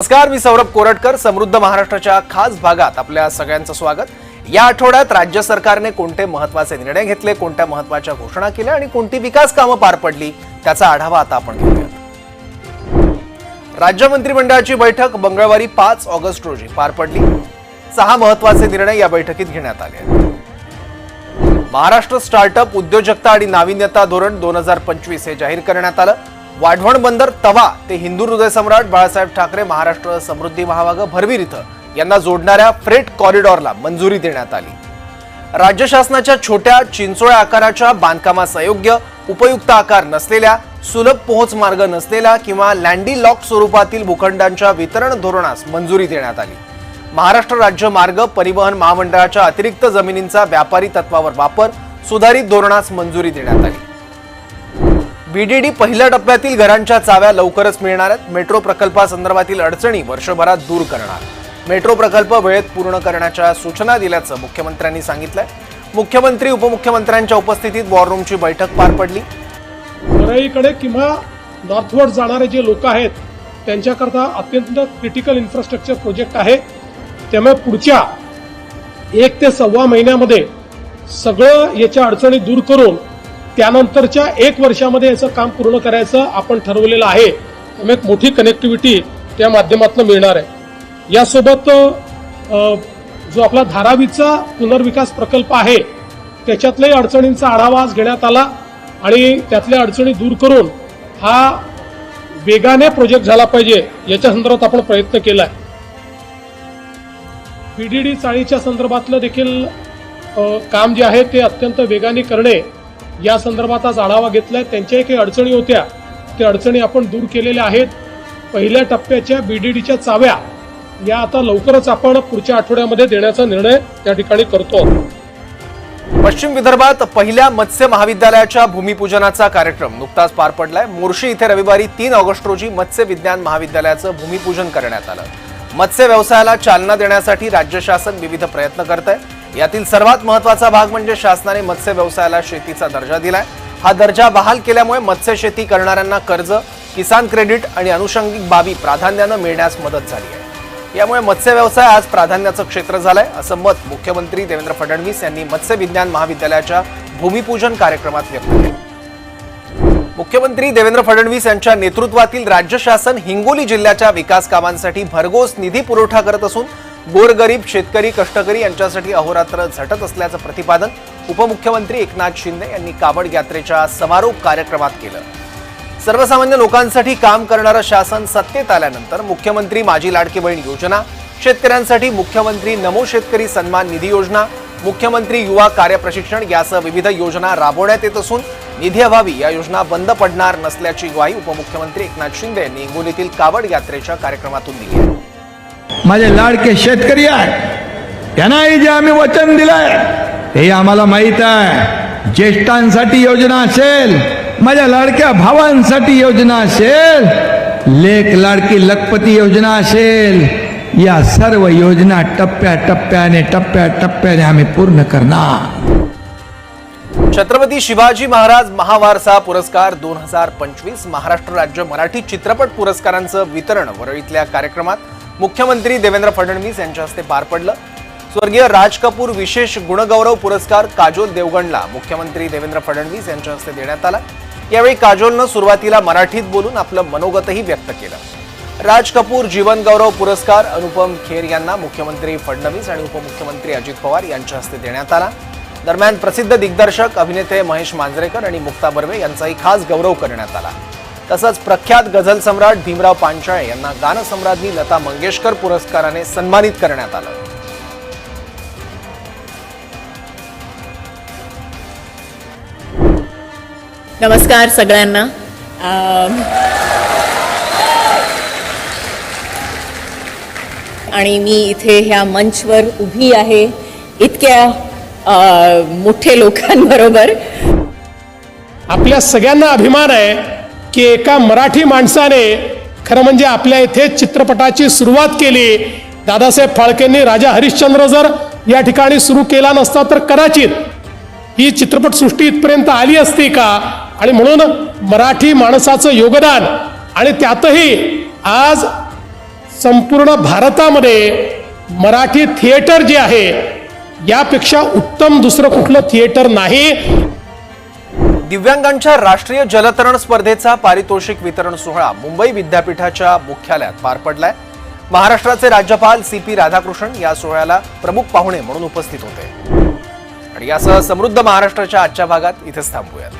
नमस्कार मी सौरभ कोरटकर. समृद्ध महाराष्ट्राच्या खास भागात आपल्या सगळ्यांचं स्वागत. या आठवड्यात राज्य सरकारने कोणते महत्त्वाचे निर्णय घेतले कोणत्या महत्त्वाच्या घोषणा केल्या आणि कोणती विकास कामं पार पडली त्याचा आढावा आता आपण घेऊयात. राज्य मंत्रिमंडळाची बैठक मंगळवारी पाच ऑगस्ट रोजी पार पडली. सहा महत्त्वाचे निर्णय या बैठकीत घेण्यात आले महाराष्ट्र स्टार्टअप उद्योजकता आणि नाविन्यता धोरण दोन हजार पंचवीस हे जाहीर करण्यात आलं. वाढवण बंदर तवा ते हिंदू हृदय सम्राट बाळासाहेब ठाकरे महाराष्ट्र समृद्धी महामार्ग भरवीर इथं यांना जोडणाऱ्या फ्रेट कॉरिडॉरला मंजुरी देण्यात आली. राज्य शासनाच्या छोट्या चिंचोळ्या आकाराच्या बांधकामास अयोग्य उपयुक्त आकार नसलेल्या सुलभ पोहोच मार्ग नसलेल्या किंवा लँडी लॉक स्वरूपातील भूखंडांच्या वितरण धोरणास मंजुरी देण्यात आली. महाराष्ट्र राज्य मार्ग परिवहन महामंडळाच्या अतिरिक्त जमिनींचा व्यापारी तत्वावर वापर सुधारित धोरणास मंजुरी देण्यात आली. बीडीडी पहिल्या टप्प्यातील घरांच्या चाव्या लवकरच मिळणार आहेत. मेट्रो प्रकल्पासंदर्भातील अडचणी वर्षभरात दूर करणार. मेट्रो प्रकल्प वेळेत पूर्ण करण्याच्या सूचना दिल्याचं मुख्यमंत्र्यांनी सांगितलंय. मुख्यमंत्री उपमुख्यमंत्र्यांच्या उपस्थितीत वॉर रूमची बैठक पार पडली. वरळीकडे किंवा नॉर्थवर्ड जाणारे जे लोक आहेत त्यांच्याकरता अत्यंत क्रिटिकल इन्फ्रास्ट्रक्चर प्रोजेक्ट आहे. त्यामुळे पुढच्या एक ते सव्वा महिन्यामध्ये सगळं याच्या अडचणी दूर करून त्यानंतरच्या एक वर्षामध्ये याचं काम पूर्ण करायचं आपण ठरवलेलं आहे. त्यामुळे एक मोठी कनेक्टिव्हिटी त्या माध्यमातून मिळणार आहे. यासोबत जो आपला धारावीचा पुनर्विकास प्रकल्प आहे त्याच्यातल्याही अडचणींचा आढावा आज घेण्यात आला आणि त्यातल्या अडचणी दूर करून हा वेगाने प्रोजेक्ट झाला पाहिजे याच्या संदर्भात आपण प्रयत्न केला आहे. पीडीडी चाळीच्या संदर्भातलं देखील काम जे आहे ते अत्यंत वेगाने करणे या संदर्भात आज आढावा घेतलाय. त्यांच्याही काही अडचणी होत्या. त्या अडचणी आपण दूर केलेल्या आहेत. पहिल्या टप्प्याच्या बीडीडीच्या चाव्या या आता लवकरच आपण पुढच्या आठवड्यामध्ये देण्याचा निर्णय त्या ठिकाणी करतो. पश्चिम विदर्भात पहिल्या मत्स्य महाविद्यालयाच्या भूमिपूजनाचा कार्यक्रम नुकताच पार पडलाय. मोर्शी इथे रविवारी तीन ऑगस्ट रोजी मत्स्य विज्ञान महाविद्यालयाचं भूमिपूजन करण्यात आलं. मत्स्य व्यवसायाला चालना देण्यासाठी राज्य शासन विविध प्रयत्न करत आहे यातील सर्वात महत्त्वाचा भाग म्हणजे शासनाने मत्स्य व्यवसायाला शेतीचा दर्जा दिलाय. हा दर्जा बहाल केल्यामुळे मत्स्य शेती करणाऱ्यांना कर्ज किसान क्रेडिट आणि अनुषंगिक बाबी प्राधान्यानं मिळण्यास मदत झाली आहे. यामुळे मत्स्य व्यवसाय आज प्राधान्याचं क्षेत्र झालंय असं मत मुख्यमंत्री देवेंद्र फडणवीस यांनी मत्स्य विज्ञान महाविद्यालयाच्या भूमिपूजन कार्यक्रमात व्यक्त केलं. मुख्यमंत्री देवेंद्र फडणवीस यांच्या नेतृत्वातील राज्य शासन हिंगोली जिल्ह्याच्या विकास कामांसाठी भरघोस निधी पुरवठा करत असून गोरगरीब शेतकरी कष्टकरी यांच्यासाठी अहोरात्र झटत असल्याचं प्रतिपादन उपमुख्यमंत्री एकनाथ शिंदे यांनी कावड यात्रेच्या समारोप कार्यक्रमात केलं. सर्वसामान्य लोकांसाठी काम करणारं शासन सत्तेत आल्यानंतर मुख्यमंत्री माझी लाडकी बहीण योजना शेतकऱ्यांसाठी मुख्यमंत्री नमो शेतकरी सन्मान निधी योजना मुख्यमंत्री युवा कार्य प्रशिक्षण यासह विविध योजना राबवण्यात येत असून निधी अभावी या योजना बंद पडणार नसल्याची ग्वाही उपमुख्यमंत्री एकनाथ शिंदे यांनी हिंगोलीतील कावड यात्रेच्या कार्यक्रमातून दिली आहे. माझे लाडके शेतकरी आहेत. त्यांनाही जे आम्ही वचन दिलंय हे आम्हाला माहीत आहे. ज्येष्ठांसाठी योजना असेल माझ्या लाडक्या भावांसाठी योजना असेल लेख लाडकी लखपती योजना असेल या सर्व योजना टप्प्या टप्प्याने टप्प्या टप्प्याने आम्ही पूर्ण करणार. छत्रपती शिवाजी महाराज महावारसा पुरस्कार दोन हजार पंचवीस महाराष्ट्र राज्य मराठी चित्रपट पुरस्कारांचं वितरण वरळीतल्या कार्यक्रमात मुख्यमंत्री देवेंद्र फडणवीस यांच्या हस्ते पार पडलं. स्वर्गीय राज कपूर विशेष गुणगौरव पुरस्कार काजोल देवगणला मुख्यमंत्री देवेंद्र फडणवीस यांच्या हस्ते देण्यात आला. यावेळी काजोलनं सुरुवातीला मराठीत बोलून आपलं मनोगतही व्यक्त केलं. राज कपूर जीवनगौरव पुरस्कार अनुपम खेर यांना मुख्यमंत्री फडणवीस आणि उपमुख्यमंत्री अजित पवार यांच्या हस्ते देण्यात आला. दरम्यान प्रसिद्ध दिग्दर्शक अभिनेते महेश मांजरेकर आणि मुक्ता बर्वे यांचाही खास गौरव करण्यात आला. तसंच प्रख्यात गझल सम्राट भीमराव पांचाळे यांना गानसम्राज्ञी लता मंगेशकर पुरस्काराने सन्मानित करण्यात आलं. नमस्कार सगळ्यांना. आणि मी इथे ह्या मंचवर उभी आहे. इतक्या अ, मोठे लोकांबरोबर. आपल्या सगळ्यांना अभिमान आहे की एका मराठी माणसाने खरं म्हणजे आपल्या इथे चित्रपटाची सुरुवात केली. दादासाहेब फाळकेंनी राजा हरिश्चंद्र जर या ठिकाणी सुरू केला नसता तर कदाचित ही चित्रपटसृष्टी इथपर्यंत आली असती का? आणि म्हणून मराठी माणसाचं योगदान आणि त्यातही आज संपूर्ण भारतामध्ये मराठी थिएटर जे आहे यापेक्षा उत्तम दुसरं कुठलं थिएटर नाही. दिव्यांगांच्या राष्ट्रीय जलतरण स्पर्धेचा पारितोषिक वितरण सोहळा मुंबई विद्यापीठाच्या मुख्यालयात पार पडलाय. महाराष्ट्राचे राज्यपाल सी पी राधाकृष्णन या सोहळ्याला प्रमुख पाहुणे म्हणून उपस्थित होते. आणि यासह समृद्ध महाराष्ट्राच्या आजच्या भागात इथेच थांबूयात.